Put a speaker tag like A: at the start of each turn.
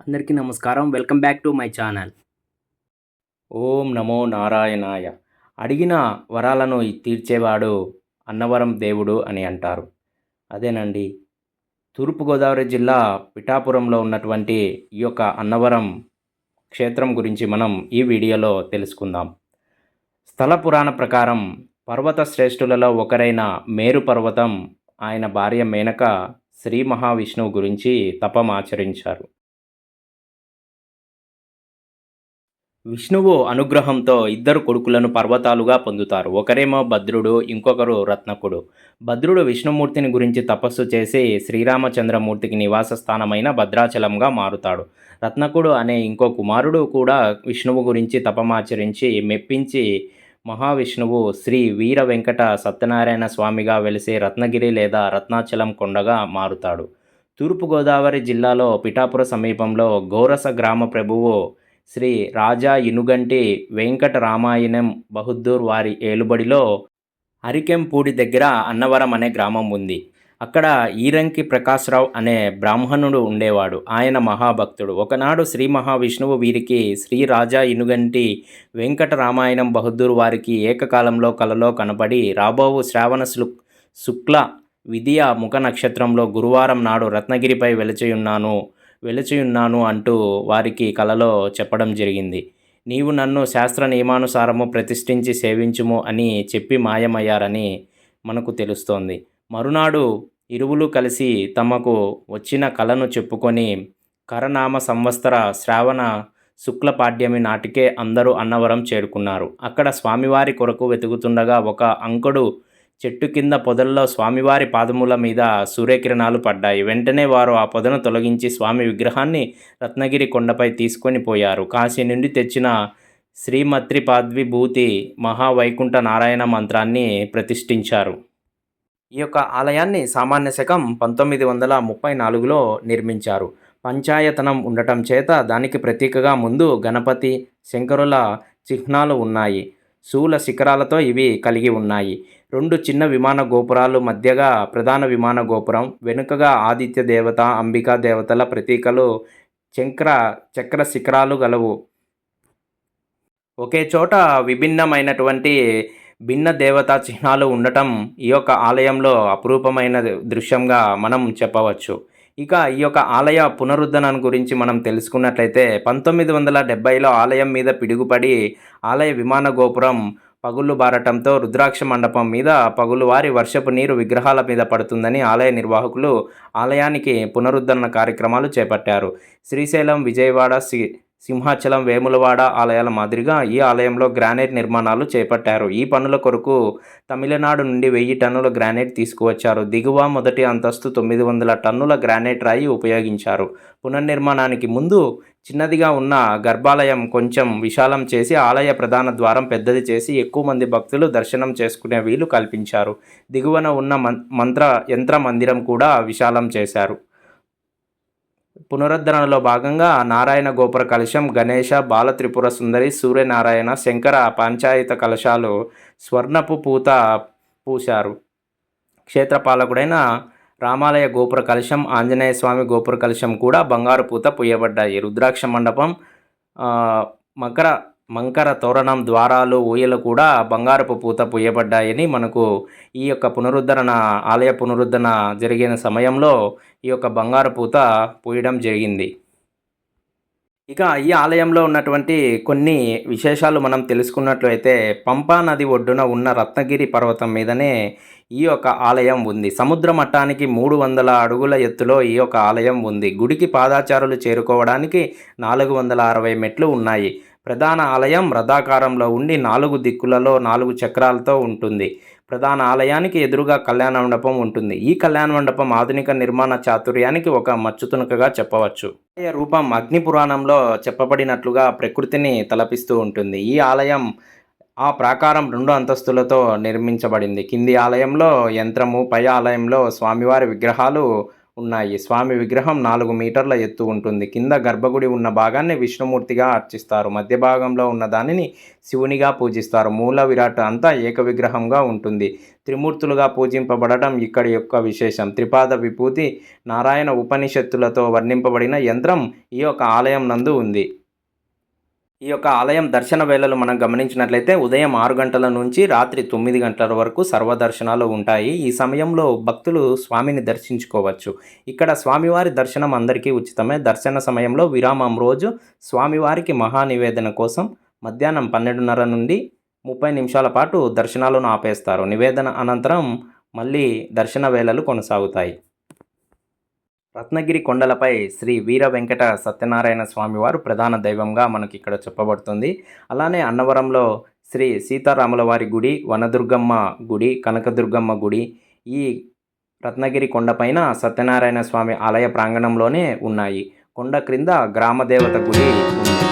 A: అందరికీ నమస్కారం. Welcome back to my channel. ఓం నమో నారాయణాయ. అడిగిన వరాలను తీర్చేవాడు అన్నవరం దేవుడు అని అంటారు. అదేనండి. తూర్పుగోదావరి జిల్లా పిఠాపురంలో ఉన్నటువంటి ఈ యొక్క అన్నవరం క్షేత్రం గురించి మనం ఈ వీడియోలో తెలుసుకుందాం. స్థల పురాణ ప్రకారం పర్వత శ్రేష్ఠులలో ఒకరైన మేరు పర్వతం ఆయన భార్య మేనక శ్రీ మహావిష్ణువు గురించి తపమాచరించారు విష్ణువు అనుగ్రహంతో ఇద్దరు కొడుకులను పర్వతాలుగా పొందుతారు. ఒకరేమో భద్రుడు ఇంకొకరు రత్నకుడు. భద్రుడు విష్ణుమూర్తిని గురించి తపస్సు చేసి శ్రీరామచంద్రమూర్తికి నివాస స్థానమైన భద్రాచలంగా మారుతాడు. రత్నకుడు అనే ఇంకో కుమారుడు కూడా విష్ణువు గురించి తపమాచరించి మెప్పించి మహావిష్ణువు శ్రీ వీర వెంకట సత్యనారాయణ స్వామిగా వెలిసే రత్నగిరి లేదా రత్నాచలం కొండగా మారుతాడు. తూర్పుగోదావరి జిల్లాలో పిఠాపుర సమీపంలో గౌరస గ్రామ ప్రభువు శ్రీ రాజా ఇనుగంటి వెంకటరామాయణం బహుద్దూర్ వారి ఏలుబడిలో అరికెంపూడి దగ్గర అన్నవరం అనే గ్రామం ఉంది. అక్కడ ఈరంకి ప్రకాశ్రావు అనే బ్రాహ్మణుడు ఉండేవాడు. ఆయన మహాభక్తుడు. ఒకనాడు శ్రీ మహావిష్ణువు వీరికి శ్రీ రాజా ఇనుగంటి వెంకటరామాయణం బహుద్దూర్ వారికి ఏకకాలంలో కలలో కనపడి రాబోవు శ్రావణ శుక్ శుక్ల విధియ ముఖ నక్షత్రంలో గురువారం నాడు రత్నగిరిపై వెలచియున్నాను. వెలచియున్నాను అంటూ వారికి కలలో చెప్పడం జరిగింది. నీవు నన్ను శాస్త్ర నియమానుసారము ప్రతిష్ఠించి సేవించుము అని చెప్పి మాయమయ్యారని మనకు తెలుస్తోంది. మరునాడు ఇరువులు కలిసి తమకు వచ్చిన కలను చెప్పుకొని కరనామ సంవత్సర శ్రావణ శుక్లపాడ్యమి నాటికే అందరూ అన్నవరం చేరుకున్నారు. అక్కడ స్వామివారి కొరకు వెతుకుతుండగా ఒక అంకుడు చెట్టు కింద పొదల్లో స్వామివారి పాదముల మీద సూర్యకిరణాలు పడ్డాయి. వెంటనే వారు ఆ పొదను తొలగించి స్వామి విగ్రహాన్ని రత్నగిరి కొండపై తీసుకొని పోయారు. కాశీ నుండి తెచ్చిన శ్రీమత్రిపాద్విభూతి మహావైకుంఠ నారాయణ మంత్రాన్ని ప్రతిష్ఠించారు. ఈ యొక్క ఆలయాన్ని సామాన్య శకం పంతొమ్మిది వందల ముప్పై నాలుగులో నిర్మించారు. పంచాయతనం ఉండటం చేత దానికి ప్రతీకగా ముందు గణపతి శంకరుల చిహ్నాలు ఉన్నాయి. శూల శిఖరాలతో ఇవి కలిగి ఉన్నాయి. రెండు చిన్న విమాన గోపురాలు మధ్యగా ప్రధాన విమాన గోపురం వెనుకగా ఆదిత్య దేవత అంబికా దేవతల ప్రతీకలు చక్ర చక్ర శిఖరాలు గలవు. ఒకే చోట విభిన్నమైనటువంటి భిన్న దేవతా చిహ్నాలు ఉండటం ఈ యొక్క ఆలయంలో అపురూపమైన దృశ్యంగా మనం చెప్పవచ్చు. ఇక ఈ యొక్క ఆలయ పునరుద్ధరణ గురించి మనం తెలుసుకున్నట్లయితే పంతొమ్మిది వందల డెబ్బైలో ఆలయం మీద పిడుగుపడి ఆలయ విమాన గోపురం పగుళ్ళు బారటంతో రుద్రాక్ష మండపం మీద పగులువారి వర్షపు నీరు విగ్రహాల మీద పడుతుందని ఆలయ నిర్వాహకులు ఆలయానికి పునరుద్ధరణ కార్యక్రమాలు చేపట్టారు. శ్రీశైలం విజయవాడ సి సింహాచలం వేములవాడ ఆలయాల మాదిరిగా ఈ ఆలయంలో గ్రానైట్ నిర్మాణాలు చేపట్టారు. ఈ పనుల కొరకు తమిళనాడు నుండి వెయ్యి టన్నుల గ్రానైట్ తీసుకువచ్చారు. దిగువ మొదటి అంతస్తు తొమ్మిది వందల టన్నుల గ్రానైట్ రాయి ఉపయోగించారు. పునర్నిర్మాణానికి ముందు చిన్నదిగా ఉన్న గర్భాలయం కొంచెం విశాలం చేసి ఆలయ ప్రధాన ద్వారం పెద్దది చేసి ఎక్కువ మంది భక్తులు దర్శనం చేసుకునే వీలు కల్పించారు. దిగువన ఉన్న మం- మంత్ర యంత్ర మందిరం కూడా విశాలం చేశారు. పునరుద్ధరణలో భాగంగా నారాయణ గోపుర కలశం గణేష బాల త్రిపుర సుందరి సూర్యనారాయణ శంకర పంచాయత కలశాలు స్వర్ణపు పూత పూశారు. క్షేత్రపాలకుడైన రామాలయ గోపుర కలశం ఆంజనేయ స్వామి గోపుర కలశం కూడా బంగారు పూత పూయబడ్డాయి. రుద్రాక్ష మండపం మకర మంకర తోరణం ద్వారాలు ఊయలు కూడా బంగారపు పూత పూయబడ్డాయని మనకు ఈ యొక్క పునరుద్ధరణ ఆలయ పునరుద్ధరణ జరిగిన సమయంలో ఈ యొక్క బంగారు పూత పూయడం జరిగింది. ఇక ఈ ఆలయంలో ఉన్నటువంటి కొన్ని విశేషాలు మనం తెలుసుకున్నట్లయితే పంపా నది ఒడ్డున ఉన్న రత్నగిరి పర్వతం మీదనే ఈ యొక్క ఆలయం ఉంది. సముద్ర మట్టానికి మూడు వందల అడుగుల ఎత్తులో ఈ యొక్క ఆలయం ఉంది. గుడికి పాదాచారులు చేరుకోవడానికి నాలుగు వందల అరవై మెట్లు ఉన్నాయి. ప్రధాన ఆలయం రథాకారంలో ఉండి నాలుగు దిక్కులలో నాలుగు చక్రాలతో ఉంటుంది. ప్రధాన ఆలయానికి ఎదురుగా కళ్యాణ మండపం ఉంటుంది. ఈ కళ్యాణ మండపం ఆధునిక నిర్మాణ చాతుర్యానికి ఒక మచ్చుతునుకగా చెప్పవచ్చు. ఆలయ రూపం అగ్ని పురాణంలో చెప్పబడినట్లుగా ప్రకృతిని తలపిస్తూ ఉంటుంది. ఈ ఆలయం ఆ ప్రాకారం రెండు అంతస్తులతో నిర్మించబడింది. కింది ఆలయంలో యంత్రము పై ఆలయంలో స్వామివారి విగ్రహాలు ఉన్నాయి. స్వామి విగ్రహం నాలుగు మీటర్ల ఎత్తు ఉంటుంది. కింద గర్భగుడి ఉన్న భాగాన్ని విష్ణుమూర్తిగా అర్చిస్తారు. మధ్య భాగంలో ఉన్న దానిని శివునిగా పూజిస్తారు. మూల విరాట్ అంతా ఏక విగ్రహంగా ఉంటుంది. త్రిమూర్తులుగా పూజింపబడటం ఇక్కడి యొక్క విశేషం. త్రిపాద విభూతి నారాయణ ఉపనిషత్తులతో వర్ణింపబడిన యంత్రం ఈ యొక్క ఆలయం నందు ఉంది. ఈ యొక్క ఆలయం దర్శన వేళలు మనం గమనించినట్లయితే ఉదయం ఆరు గంటల నుంచి రాత్రి తొమ్మిది గంటల వరకు సర్వదర్శనాలు ఉంటాయి. ఈ సమయంలో భక్తులు స్వామిని దర్శించుకోవచ్చు. ఇక్కడ స్వామివారి దర్శనం అందరికీ ఉచితమే. దర్శన సమయంలో విరామం రోజు స్వామివారికి మహానివేదన కోసం మధ్యాహ్నం పన్నెండున్నర నుండి ముప్పై నిమిషాల పాటు దర్శనాలను ఆపేస్తారు. నివేదన అనంతరం మళ్ళీ దర్శన వేళలు కొనసాగుతాయి. రత్నగిరి కొండలపై శ్రీ వీర వెంకట సత్యనారాయణ స్వామివారు ప్రధాన దైవంగా మనకి ఇక్కడ చెప్పబడుతుంది. అలానే అన్నవరంలో శ్రీ సీతారాముల వారి గుడి వనదుర్గమ్మ గుడి కనకదుర్గమ్మ గుడి ఈ రత్నగిరి కొండపైన సత్యనారాయణ స్వామి ఆలయ ప్రాంగణంలోనే ఉన్నాయి. కొండ క్రింద గ్రామదేవత గుడి ఉంది.